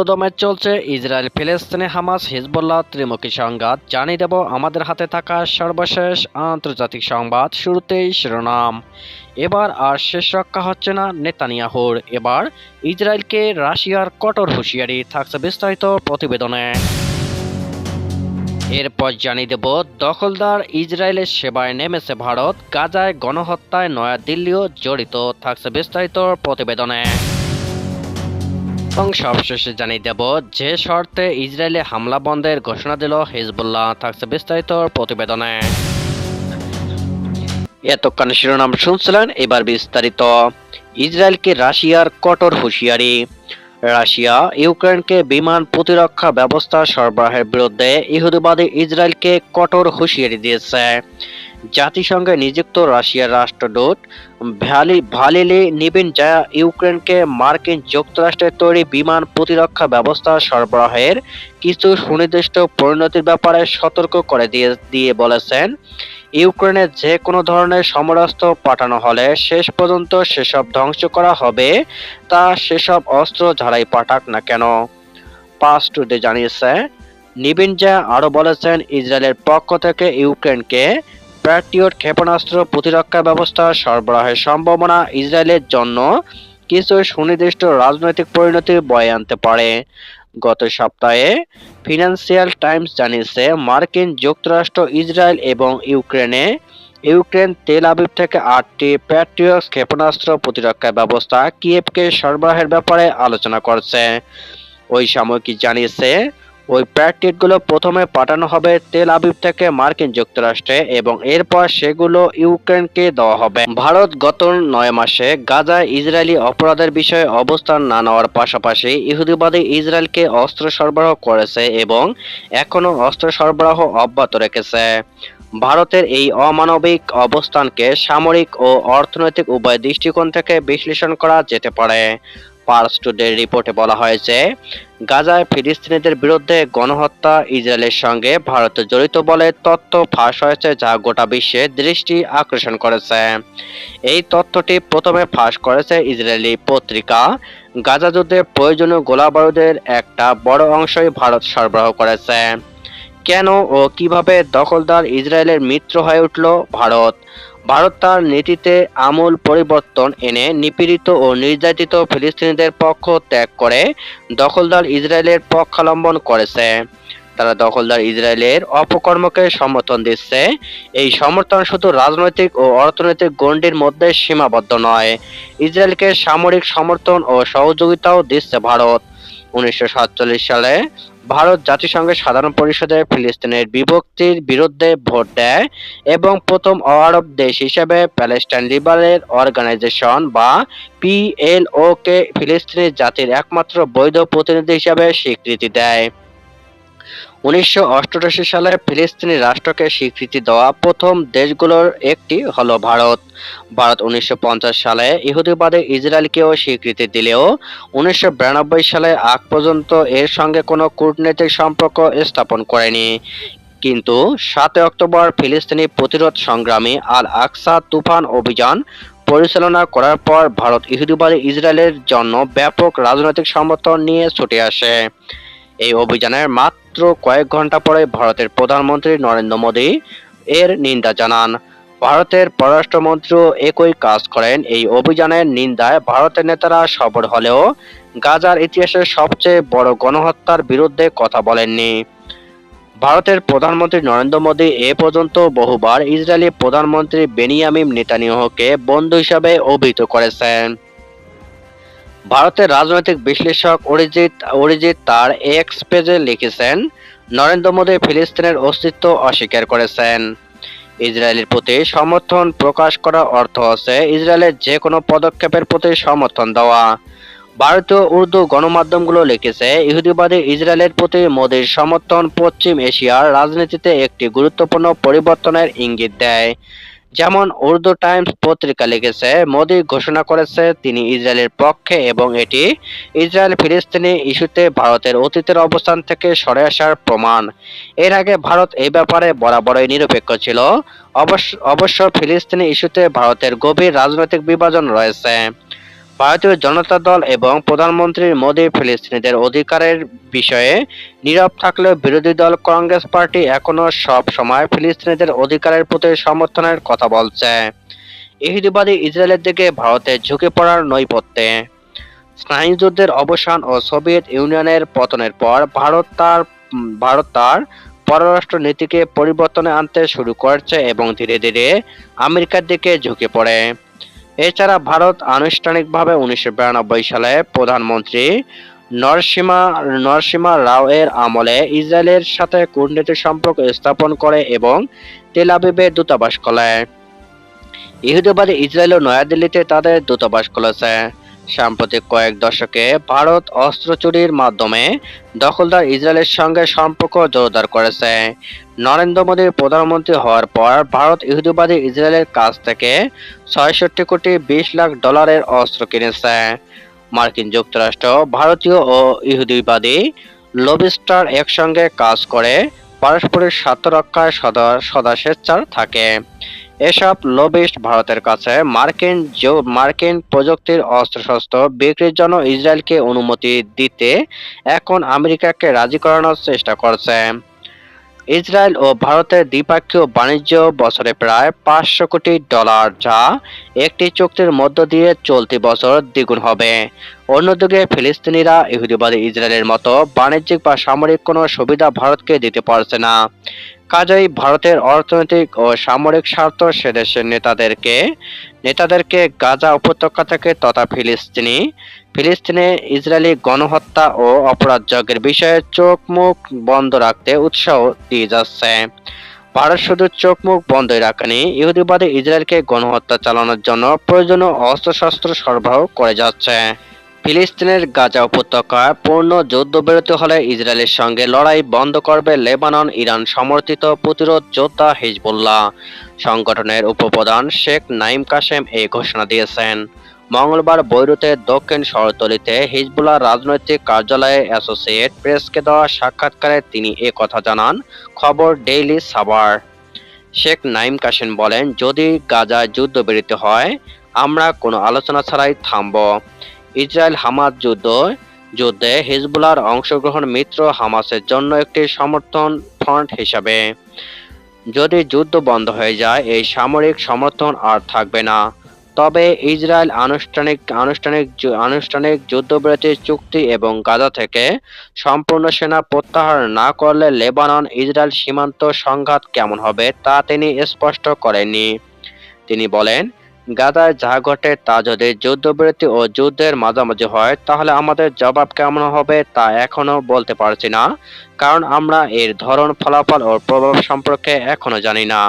পুরোদমে চলছে ইসরায়েল ফিলিস্তিনি হামাস হিজবুল্লাহ ত্রিমুখী সংঘাত। জানিয়ে দেব, আমাদের হাতে থাকা সর্বশেষ আন্তর্জাতিক সংবাদ শুরুতেই শিরোনাম। এবার আর শেষ রক্ষা হচ্ছে না নেতানিয়াহুর। এবার ইসরায়েলকে রাশিয়ার কঠোর হুঁশিয়ারি থাকছে বিস্তারিত প্রতিবেদনে। এরপর জানিয়ে দেব, দখলদার ইসরায়েলের সেবায় নেমেছে ভারত। গাজায় গণহত্যায় নয়াদিল্লিও জড়িত থাকছে বিস্তারিত প্রতিবেদনে। এবং সবশেষে জানিয়ে দেব, যে শর্তে ইসরায়েলে হামলা বন্ধের ঘোষণা দিল হিজবুল্লাহ থাকছে বিস্তারিত প্রতিবেদনে। এতক্ষণ শিরোনাম শুনছিলেন, এবার বিস্তারিত। ইসরায়েলকে রাশিয়ার কঠোর হুঁশিয়ারি। রাশিয়া ইউক্রেনকে বিমান প্রতিরক্ষা ব্যবস্থা সরবরাহের বিরুদ্ধে ইহুদিবাদী ইসরায়েলকে কঠোর হুঁশিয়ারি দিয়েছে। জাতিসংঘে নিযুক্ত রাশিয়ার রাষ্ট্রদূত ভ্যালি ভালিলি নিবিন যা ইউক্রেনকে মার্কিন যুক্তরাষ্ট্রের তৈরি বিমান প্রতিরক্ষা ব্যবস্থা সরবরাহের কিছু সুনির্দিষ্ট পরিণতির ব্যাপারে সতর্ক করে দিয়ে দিয়ে বলেছেন। ইউক্রেনে যে কোনো ধরনের সমরাস্ত্র পাঠানো হলে শেষ পর্যন্ত সেসব ধ্বংস করা হবে, তা সেসব অস্ত্র যারাই পাঠাক না কেন। পাস টুডে জানিয়েছে, নিবিন যা আরও বলেছেন, ইসরায়েলের পক্ষ থেকে ইউক্রেনকে প্যাট্রিয়ট ক্ষেপণাস্ত্র প্রতিরক্ষা ব্যবস্থা সরবরাহের সম্ভাবনা ইসরায়েলের জন্য কিছু সুনির্দিষ্ট রাজনৈতিক পরিণতি বয়ে আনতে পারে। গত সপ্তাহে ফিনান্সিয়াল টাইমস জানিয়েছে মার্কিন যুক্তরাষ্ট্র, ইসরায়েল এবং ইউক্রেনে ইউক্রেন তেল আবিব থেকে আটটি প্যাট্রিয়ট ক্ষেপণাস্ত্র প্রতিরক্ষা ব্যবস্থা কিয়েভকে সরবরাহের ব্যাপারে আলোচনা করছে। ওই সাময়িকী জানিয়েছে ওই প্যাকেটগুলো প্রথমে পাঠানো হবে তেল আবিব থেকে মার্কিন যুক্তরাষ্ট্রে এবং এরপর সেগুলো ইউক্রেনকে দেওয়া হবে। ভারত গত নয় মাসে গাজায় ইসরায়েলি অপরাধের বিষয়ে অবস্থান না নেওয়ার পাশাপাশি ইহুদিবাদী ইসরায়েলকে অস্ত্র সরবরাহ করেছে এবং এখনও অস্ত্র সরবরাহ অব্যাহত রেখেছে। ভারতের এই অমানবিক অবস্থানকে সামরিক ও অর্থনৈতিক উভয় দৃষ্টিকোণ থেকে বিশ্লেষণ করা যেতে পারে। পার্স টুডের রিপোর্টে বলা হয়েছে, গাজায় ফিলিস্তিনিদের বিরুদ্ধে গণহত্যা, ইসরায়েলের সঙ্গে ভারত জড়িত বলে তথ্য ফাঁস হয়েছে যা গোটা বিশ্বে দৃষ্টি আকর্ষণ করেছে। এই তথ্যটি প্রথমে ফাঁস করেছে ইসরায়েলি পত্রিকা। গাজা যুদ্ধে প্রয়োজনীয় গোলাবারুদের একটা বড় অংশই ভারত সরবরাহ করেছে। কেন ও কীভাবে দখলদার ইসরায়েলের মিত্র হয়ে উঠল ভারত? ভারত তার নীতিতে আমূল পরিবর্তন এনে নিপীড়িত ও নির্যাতিত ফিলিস্তিনিদের পক্ষ ত্যাগ করে দখলদার ইসরায়েলের পক্ষাবলম্বন করেছে। তারা দখলদার ইসরায়েলের অপকর্মকে সমর্থন দিচ্ছে। এই সমর্থন শুধু রাজনৈতিক ও অর্থনৈতিক গণ্ডির মধ্যে সীমাবদ্ধ নয়। ইসরায়েলকে সামরিক সমর্থন ও সহযোগিতাও দিচ্ছে ভারত। উনিশশো সাতচল্লিশ সালে ভারত জাতিসংঘের সাধারণ পরিষদে ফিলিস্তিনের বিভক্তির বিরুদ্ধে ভোট দেয় এবং প্রথম আরব দেশ হিসেবে প্যালেস্টাইন লিবারেল অর্গানাইজেশন বা পিএলও কে ফিলিস্তিনি জাতির একমাত্র বৈধ প্রতিনিধি হিসেবে স্বীকৃতি দেয়। উনিশশো অষ্টআশি সালে ফিলিস্তিনি রাষ্ট্রকে স্বীকৃতি দেওয়া প্রথম দেশগুলোর একটি হলো ভারত। ভারত উনিশশো পঞ্চাশ সালে ইহুদিবাদে ইসরায়েলকেও স্বীকৃতি দিলেও উনিশশো বিরানব্বই সালে আগ পর্যন্ত এর সঙ্গে কোনো কূটনৈতিক সম্পর্ক স্থাপন করেনি। কিন্তু সাতই অক্টোবর ফিলিস্তিনি প্রতিরোধ সংগ্রামী আল আকসা তুফান অভিযান পরিচালনা করার পর ভারত ইহুদিবাদী ইসরায়েলের জন্য ব্যাপক রাজনৈতিক সমর্থন নিয়ে ছুটে আসে। এই অভিযানের মাত্র কয়েক ঘণ্টা পরে ভারতের প্রধানমন্ত্রী নরেন্দ্র মোদী এর নিন্দা জানান। ভারতের পররাষ্ট্রমন্ত্রীও একই কাজ করেন। এই অভিযানের নিন্দায় ভারতের নেতারা সফল হলেও গাজার ইতিহাসের সবচেয়ে বড় গণহত্যার বিরুদ্ধে কথা বলেননি। ভারতের প্রধানমন্ত্রী নরেন্দ্র মোদী এ পর্যন্ত বহুবার ইসরায়েলি প্রধানমন্ত্রী বেনিয়ামিম নেতানিয়াহুকে বন্ধু হিসাবে অভিহিত করেছেন। ভারতের রাজনৈতিক বিশ্লেষক অরিজিৎ অরিজিৎ তার এক্স পেজে লিখেছেন, নরেন্দ্র মোদী ফিলিস্তিনের অস্তিত্ব অস্বীকার করেছেন। ইসরায়েলের প্রতি সমর্থন প্রকাশ করার অর্থ হচ্ছে ইসরায়েলের যে কোনো পদক্ষেপের প্রতি সমর্থন দেওয়া। ভারতীয় উর্দু গণমাধ্যমগুলো লিখেছে, ইহুদিবাদী ইসরায়েলের প্রতি মোদীর সমর্থন পশ্চিম এশিয়ার রাজনীতিতে একটি গুরুত্বপূর্ণ পরিবর্তনের ইঙ্গিত দেয়। যেমন উর্দু টাইমস পত্রিকা লিখেছে, মোদি ঘোষণা করেছে তিনি ইসরায়েলের পক্ষে এবং এটি ইসরায়েল ফিলিস্তিনি ইস্যুতে ভারতের অতীতের অবস্থান থেকে সরে আসার প্রমাণ। এর আগে ভারত এই ব্যাপারে বরাবরই নিরপেক্ষ ছিল। অবশ্য অবশ্য ফিলিস্তিনি ইস্যুতে ভারতের গভীর রাজনৈতিক বিভাজন রয়েছে। ভারতীয় জনতা দল এবং প্রধানমন্ত্রী মোদী ফিলিস্তিনিদের অধিকারের বিষয়ে নীরব থাকলেও বিরোধী দল কংগ্রেস পার্টি এখনও সব সময় ফিলিস্তিনিদের অধিকারের প্রতি সমর্থনের কথা বলছে। ইহুদিবাদী ইসরায়েলের দিকে ভারতের ঝুঁকে পড়ার নৈপথ্যে। স্নায়ুযুদ্ধের অবসান ও সোভিয়েত ইউনিয়নের পতনের পর ভারত তার ভারত তার পররাষ্ট্র নীতিকে পরিবর্তনে আনতে শুরু করেছে এবং ধীরে ধীরে আমেরিকার দিকে ঝুঁকে পড়ে। এছাড়া ভারত আনুষ্ঠানিকভাবে উনিশশো বিরানব্বই সালে প্রধানমন্ত্রী নরসীমা নরসীমা রাও এর আমলে ইসরায়েলের সাথে কূটনৈতিক সম্পর্ক স্থাপন করে এবং তেলাবিবে দূতাবাস খোলে। ইহুদিবাদী ইসরায়েল ও নয়াদিল্লিতে তাদের দূতাবাস খুলেছে। সাম্প্রতিক কয়েক দশকে ভারত অস্ত্র চুরির মাধ্যমে দখলদার ইসরায়েলের সঙ্গে সম্পর্ক জোরদার করেছে। নরেন্দ্র মোদীর প্রধানমন্ত্রী হওয়ার পর ভারত ইহুদিবাদী ইসরায়েলের কাছ থেকে ছয়ষট্টি কোটি বিশ লাখ ডলারের অস্ত্র কিনেছে। মার্কিন যুক্তরাষ্ট্র ভারতীয় ও ইহুদিবাদী লবিস্টার একসঙ্গে কাজ করে, পারস্পরিক স্বার্থ রক্ষায় সদা সদা স্বেচ্ছার থাকে। এসব লবিস্ট ভারতের কাছে মার্কিন মার্কিন প্রযুক্তির অস্ত্রশস্ত্র বিক্রির জন্য ইসরায়েলকে অনুমতি দিতে এখন আমেরিকাকে রাজি করানোর চেষ্টা করছে। ইসরায়েল ও ভারতের দ্বিপাক্ষিক বাণিজ্য বছরে প্রায় পাঁচশো কোটি ডলার যা একটি চুক্তির মধ্য দিয়ে চলতি বছর দ্বিগুণ হবে। অন্যদিকে ফিলিস্তিনিরা ইহুদিবাদী ইসরায়েলের মতো বাণিজ্যিক বা সামরিক কোনো সুবিধা ভারতকে দিতে পারছে না। কাজেই ভারতের অর্থনৈতিক ও সামরিক স্বার্থ সে দেশের নেতাদেরকে নেতাদেরকে গাজা উপত্যকা থেকে তথা ফিলিস্তিনি, ফিলিস্তিনে ইসরায়েলি গণহত্যা ও অপরাধ যজ্ঞের বিষয়ে চোখ মুখ বন্ধ রাখতে উৎসাহ দিয়ে যাচ্ছে। ভারত শুধু চোখ মুখ বন্ধই রাখেনি, ইহুদিবাদী ইসরায়েলকে গণহত্যা চালানোর জন্য প্রয়োজনীয় অস্ত্রশস্ত্র সরবরাহ করে যাচ্ছে। ফিলিস্তিনের গাজা উপত্যকায় পূর্ণ যুদ্ধবিরতি হলে ইসরায়েলের সঙ্গে লড়াই বন্ধ করবে লেবানন, ইরান সমর্থিত প্রতিরোধ যোদ্ধা হিজবুল্লাহ। সংগঠনের উপপ্রধান শেখ নাইম কাসেম এই ঘোষণা দিয়েছেন। মঙ্গলবার বৈরুতের দক্ষিণ শহরতলিতে হিজবুল্লাহ রাজনৈতিক কার্যালয়ে অ্যাসোসিয়েট প্রেসকে দেওয়া সাক্ষাৎকারে তিনি এ কথা জানান, খবর ডেইলি সাবার শেখ নাইম কাসেম বলেন, যদি গাজায় যুদ্ধবিরতি হয়, আমরা কোনো আলোচনা ছাড়াই থামব। ইসরায়েল হামাস যুদ্ধ, যুদ্ধে হিজবুল্লাহর অংশগ্রহণ মিত্র হামাসের জন্য একটি সমর্থন ফ্রন্ট হিসাবে। যদি যুদ্ধ বন্ধ হয়ে যায়, এই সামরিক সমর্থন আর থাকবে না। তবে ইসরায়েল আনুষ্ঠানিক আনুষ্ঠানিক আনুষ্ঠানিক যুদ্ধবিরতি চুক্তি এবং গাজা থেকে সম্পূর্ণ সেনা প্রত্যাহার না করলে লেবানন ইসরায়েল সীমান্ত সংঘাত কেমন হবে তা তিনি স্পষ্ট করেননি। তিনি বলেন গাজায় যা ঘটে তা যদি যুদ্ধবিরতি ও যুদ্ধের মাঝামাঝি হয়, তাহলে আমাদের জবাব কেমন হবে তা এখনও বলতে পারছি না, কারণ আমরা এর ধরন ফলাফল ও প্রভাব সম্পর্কে এখনও জানি না।